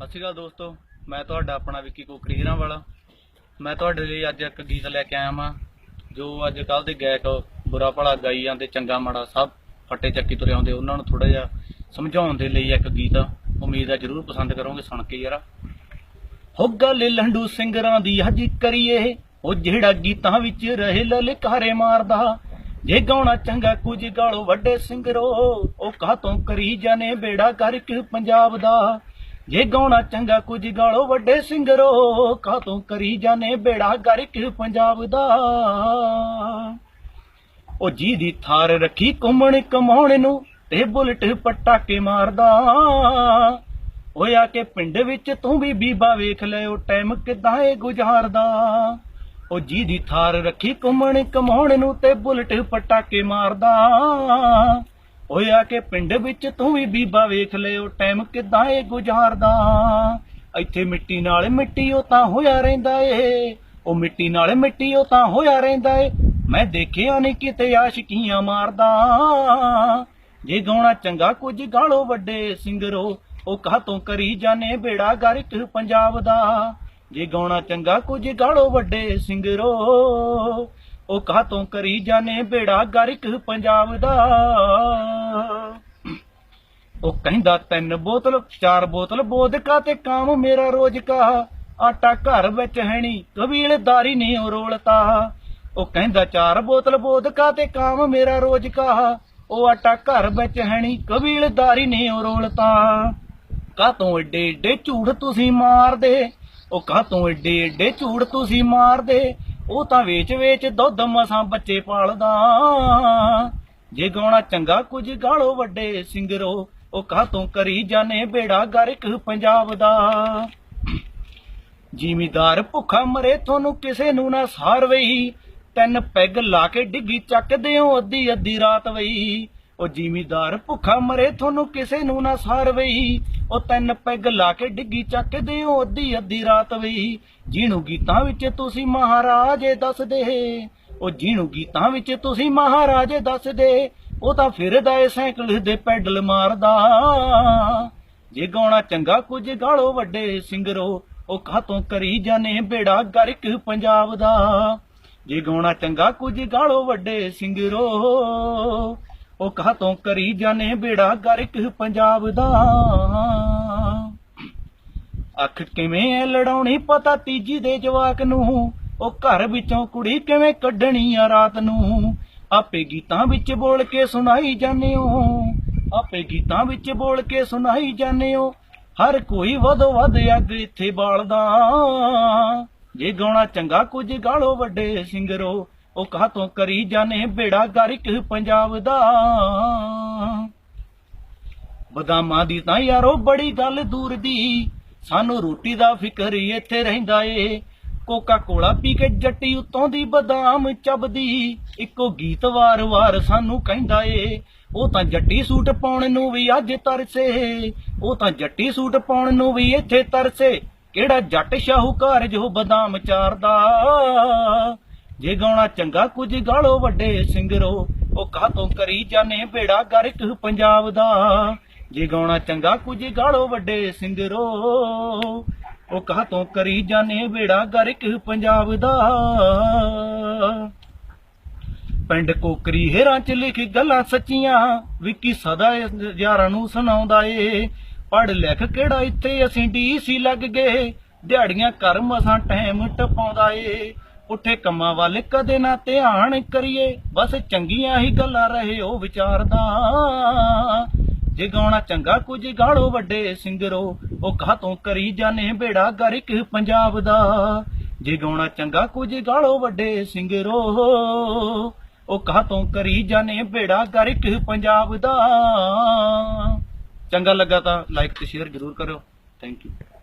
ਸਤਿ ਸ਼੍ਰੀ ਅਕਾਲ ਦੋਸਤੋ, ਮੈਂ ਤੁਹਾਡਾ ਆਪਣਾ ਵਿੱਕੀ ਕੋਕਰੀ ਹੀਰਾਂ ਵਾਲਾ। ਮੈਂ ਤੁਹਾਡੇ ਲਈ ਅੱਜ ਇੱਕ ਗੀਤ ਲੈ ਕੇ ਆਇਆ ਹਾਂ ਜੋ ਅੱਜ ਕੱਲ ਦੇ ਗਾਇਕ ਬੁਰਾ ਭਲਾ ਗਾਈ ਜਾਂਦੇ, ਚੰਗਾ ਮਾੜਾ ਸਭ ਫੱਟੇ ਚੱਕੀ ਤੁਰੇ ਆਉਂਦੇ, ਉਹਨਾਂ ਨੂੰ ਥੋੜਾ ਜਿਹਾ ਸਮਝਾਉਣ ਦੇ ਲਈ ਇੱਕ ਗੀਤ ਉਮੀਦ ਹੈ ਜਰੂਰ ਪਸੰਦ ਕਰੋਗੇ, ਸੁਣ ਕੇ ਯਾਰ। ਹੋ ਗੱਲ ਲੰਡੂ ਸਿੰਗਰਾਂ ਦੀ ਅੱਜ ਕਰੀਏ, ਉਹ ਜਿਹੜਾ ਗੀਤਾਂ ਵਿੱਚ ਰਹੇ ਲਲਕਾਰੇ ਮਾਰਦਾ। ਜੇ ਗਾਉਣਾ ਚੰਗਾ ਕੁਝ ਗਾਲੋ ਵੱਡੇ ਸਿੰਗਰੋ, ਉਹ ਕਾਹ ਤੋਂ ਕਰੀ ਜਾਣੇ, ਬੇੜਾ ਕਰਕੇ ਪੰਜਾਬ ਦਾ। ਜੇ ਗਾਉਣਾ ਚੰਗਾ ਕੁਝ ਗਾਲੋ ਵੱਡੇ ਸਿੰਗਰੋ, ਕਾਹਤੋਂ ਕਰੀ ਜਾਣੇ ਬੇੜਾ ਕਰਕੇ ਪੰਜਾਬ ਦਾ? ਉਹ ਜੀ ਦੀ ਥਾਰ ਰੱਖੀ ਘੁੰਮਣ ਕਮਾਉਣ ਨੂੰ ਤੇ ਬੁਲਟ ਪਟਾਕੇ ਮਾਰਦਾ। ਓਏ ਆ ਕੇ ਪਿੰਡ ਵਿੱਚ ਤੂੰ ਵੀ ਬੀਬਾ ਵੇਖ ਲੈ, ਉਹ ਟਾਈਮ ਕਿਦਾਂ ਏ ਗੁਜ਼ਾਰਦਾ? ਉਹ ਜੀ ਦੀ ਥਾਰ ਰੱਖੀ ਘੁੰਮਣ ਕਮਾਉਣ ਨੂੰ ਤੇ ਬੁਲਟ ਪਟਾਕੇ ਮਾਰਦਾ। ਹੋਇਆ ਕਿ ਪਿੰਡ ਵਿੱਚ ਤੂੰ ਵੀ ਬੀਬਾ ਵੇਖ ਲੈ ਉਹ ਟਾਈਮ ਕਿਦਾਂ ਏ ਗੁਜ਼ਾਰਦਾ? ਇੱਥੇ ਮਿੱਟੀ ਨਾਲ ਮਿੱਟੀ ਉਹ ਤਾਂ ਹੋਇਆ ਰਹਿੰਦਾ ਏ। ਉਹ ਮਿੱਟੀ ਨਾਲ ਮਿੱਟੀ ਉਹ ਤਾਂ ਹੋਇਆ ਰਹਿੰਦਾ ਏ। ਮੈਂ ਦੇਖਿਆ ਨਹੀਂ ਕਿਤੇ ਆਸ਼ਕੀਆਂ ਮਾਰਦਾ। ਜੇ ਗਾਉਣਾ ਚੰਗਾ ਕੁਝ ਗਾਲੋ ਵੱਡੇ ਸਿੰਗਰੋ, ਉਹ ਕਾਹਤੋਂ ਕਰੀ ਜਾਣੇ ਬੇੜਾ ਗਰਕ ਪੰਜਾਬ ਦਾ? ਜੇ ਗਾਉਣਾ ਚੰਗਾ ਕੁਝ ਗਾਲੋ ਵੱਡੇ ਸਿੰਗਰੋ ਉਹ ਕਾਹ ਤੋਂ ਕਰੀ ਜਾਣੇ ਬੇੜਾ ਗਰਕ ਪੰਜਾਬ ਦਾ? ਉਹ ਕਹਿੰਦਾ ਤਿੰਨ ਬੋਤਲ, ਚਾਰ ਬੋਤਲ ਬੋਦਕਾ ਤੇ ਕਾਮ ਮੇਰਾ ਰੋਜ਼ ਕਾ ਆਟਾ ਘਰ ਵਿੱਚ ਹੈਣੀ ਕਬੀਲਦਾਰੀ ਨਹੀਂ ਉਹ ਰੋਲਤਾ। ਉਹ ਕਹਿੰਦਾ ਚਾਰ ਬੋਤਲ ਬੋਦਕਾ ਤੇ ਕਾਮ ਮੇਰਾ ਰੋਜ਼ ਕਾ ਉਹ ਆਟਾ ਘਰ ਵਿੱਚ ਹੈਣੀ ਕਬੀਲਦਾਰੀ ਨਹੀਂ ਉਹ ਰੋਲਤਾ। ਕਾਤੋਂ ਏਡੇ ਏਡੇ ਝੂਠ ਤੁਸੀਂ ਮਾਰਦੇ? ਉਹ ਕਾਤੋਂ ਏਡੇ ਏਡੇ ਝੂਠ ਤੁਸੀਂ ਮਾਰਦੇ? ਉਹ ਤਾਂ ਵੇਚ ਵੇਚ ਦੁੱਧ ਮਸਾਂ ਬੱਚੇ ਪਾਲਦਾ। ਜੇ ਗਾਉਣਾ ਚੰਗਾ ਕੁਝ ਗਾਲੋ ਵੱਡੇ ਸਿੰਗਰੋ, ਉਹ ਕਾਤੋਂ ਕਰੀ ਜਾਣੇ ਬੇੜਾ ਗਰਕ ਪੰਜਾਬ ਦਾ। ਜ਼ਿਮੀਦਾਰ ਭੁੱਖਾ ਮਰੇ ਤੁਹਾਨੂੰ ਕਿਸੇ ਨੂੰ ਨਾ ਸਾਰ ਵਈ। ਤਿੰਨ ਪੈਗ ਲਾ ਕੇ ਡਿੱਗੀ ਚੱਕਦੇ ਹੋ ਅੱਧੀ ਅੱਧੀ ਰਾਤ ਵਈ। ਉਹ ਜ਼ਿਮੀਦਾਰ ਭੁੱਖਾ ਮਰੇ, ਤੁਹਾਨੂੰ ਕਿਸੇ ਨੂੰ ਨਾ ਸਾਰ ਵਈ। ਉਹ ਤਿੰਨ ਪੈਗ ਲਾ ਕੇ ਡਿੱਗੀ ਚੱਕਦੇ ਹੋ ਅੱਧੀ ਅੱਧੀ ਰਾਤ ਵਈ। ਜਿਹਨੂੰ ਗੀਤਾਂ ਵਿੱਚ ਤੁਸੀਂ ਮਹਾਰਾਜੇ ਦੱਸਦੇ। ਉਹ ਜਿਹਨੂੰ ਗੀਤਾਂ ਵਿੱਚ ਤੁਸੀਂ ਮਹਾਰਾਜੇ ਦੱਸਦੇ। ਉਹ ਤਾਂ ਫਿਰਦਾ ਏ ਸਾਈਕਲ ਦੇ ਪੈਡਲ ਮਾਰਦਾ। ਜੇ ਗਾਉਣਾ ਚੰਗਾ, ਕੁਝ ਗਾਲੋ ਵੱਡੇ ਸਿੰਗਰੋ, ਉਹ ਕਾਹਤੋਂ ਕਰੀ ਜਾਣੇ ਬੇੜਾ ਗਰਕ ਪੰਜਾਬ ਦਾ। ਜੇ ਗਾਉਣਾ ਚੰਗਾ, ਕੁਝ ਗਾਲੋ ਵੱਡੇ ਸਿੰਗਰੋ ਉਹ ਕਹਾ ਤੋਂ ਕਰੀ ਜਾਣੇ ਬੇੜਾ ਗਰਕ ਪੰਜਾਬ ਦਾ? ਅੱਖ ਕਿਵੇਂ ਲੜਾਉਣੀ ਪਤਾ ਤੀਜੀ ਦੇ ਜਵਾਕ ਨੂੰ? ਉਹ ਘਰ ਵਿੱਚੋਂ ਕੁੜੀ ਕਿਵੇਂ ਕੱਢਣੀ ਆ ਰਾਤ ਨੂੰ? ਆਪੇ ਗੀਤਾਂ ਵਿੱਚ ਬੋਲ ਕੇ ਸੁਣਾਈ ਜਾਂਦੇ ਹੋ ਆਪੇ ਗੀਤਾਂ ਵਿੱਚ ਬੋਲ ਕੇ ਸੁਣਾਈ ਜਾਂਦੇ ਹੋ ਹਰ ਕੋਈ ਵਧੋ ਵੱਧ ਅੱਗ ਇੱਥੇ ਬਾਲਦਾ। ਜੇ ਗਾਉਣਾ ਚੰਗਾ ਕੁਝ ਗਾਲੋ ਵੱਡੇ ਸਿੰਗਰੋ ਉਹ ਕਾਹਤੋਂ ਕਰੀ ਜਾਣੇ ਬੇੜਾ ਗਰਕ ਪੰਜਾਬ ਦਾ? ਬਦਾਮਾਂ ਦੀ ਤਾਂ ਯਾਰੋ ਬੜੀ ਗੱਲ ਦੂਰ ਦੀ, ਸਾਨੂੰ ਰੋਟੀ ਦਾ ਫਿਕਰ ਇੱਥੇ ਰਹਿੰਦਾ ਏ। ਕੋਕਾ ਕੋਲਾ ਪੀ ਕੇ ਜੱਟੀ ਉਤੋਂ ਦੀ ਬਦਾਮ ਚੱਬਦੀ, ਇੱਕੋ ਗੀਤ ਵਾਰ-ਵਾਰ ਸਾਨੂੰ ਕਹਿੰਦਾ ਏ। ਉਹ ਤਾਂ ਜੱਟੀ ਸੂਟ ਪਾਉਣ ਨੂੰ ਵੀ ਅੱਜ ਤਰਸੇ, ਉਹ ਤਾਂ ਜੱਟੀ ਸੂਟ ਪਾਉਣ ਨੂੰ ਵੀ ਇੱਥੇ ਤਰਸੇ। ਕਿਹੜਾ ਜੱਟ ਸ਼ਾਹੂਕਾਰ ਜੋ ਬਦਾਮ ਚਾਰਦਾ? ਜੇ ਗਾਉਣਾ ਚੰਗਾ ਕੁਝ ਗਾਲੋ ਵੱਡੇ ਸਿੰਗਰੋ, ਉਹ ਕਾਹਤੋਂ ਕਰੀ ਜਾਣੇ ਬੇੜਾ ਗਰਕ ਪੰਜਾਬ ਦਾ? ਜੇ ਗਾਉਣਾ ਚੰਗਾ ਕੁਝ ਗਾਲੋ ਵੱਡੇ ਸਿੰਗਰੋ, ਉਹ ਕਾਹਤੋਂ ਕਰੀ ਜਾਣੇ ਬੇੜਾ ਗਰਕ ਪੰਜਾਬ ਦਾ? ਪਿੰਡ ਕੋਕਰੀ ਹੇਰਾਂ ਚ ਲਿਖ ਗੱਲਾਂ ਸੱਚੀਆਂ, ਵਿੱਕੀ ਸਦਾ ਯਾਰਾਂ ਨੂੰ ਸੁਣਾਉਂਦਾ ਏ। ਪੜ ਲਿਖ ਕਿਹੜਾ ਇੱਥੇ ਅਸੀਂ ਡੀਸੀ ਲੱਗ ਗਏ, ਦਿਹਾੜੀਆਂ ਕਰ ਮਸਾਂ ਟਾਈਮ ਟਪਾਉਂਦਾ ਏ। ਉੱਠੇ ਕੰਮਾਂ ਵੱਲ ਕਦੇ ਨਾ ਧਿਆਨ ਕਰੀਏ, ਬਸ ਚੰਗੀਆਂ ਹੀ ਗੱਲਾਂ ਰਹੇ ਉਹ ਵਿਚਾਰਦਾ। ਜੇ ਗਾਉਣਾ ਚੰਗਾ, ਕੁਝ ਗਾਲੋ ਵੱਡੇ ਸਿੰਗਰੋ ਉਹ ਕਾਹਤੋਂ ਕਰੀ ਜਾਣੇ ਬੇੜਾ ਗਰਿਕ ਪੰਜਾਬ ਦਾ। ਜੇ ਗਾਉਣਾ ਚੰਗਾ, ਕੁਝ ਗਾਲੋ ਵੱਡੇ ਸਿੰਗਰੋ ਉਹ ਕਾਹਤੋਂ ਕਰੀ ਜਾਣੇ ਬੇੜਾ ਗਰਿਕ ਪੰਜਾਬ ਦਾ। ਚੰਗਾ ਲੱਗਾ ਤਾਂ ਲਾਈਕ ਤੇ ਸ਼ੇਅਰ ਜ਼ਰੂਰ ਕਰਿਓ। Thank you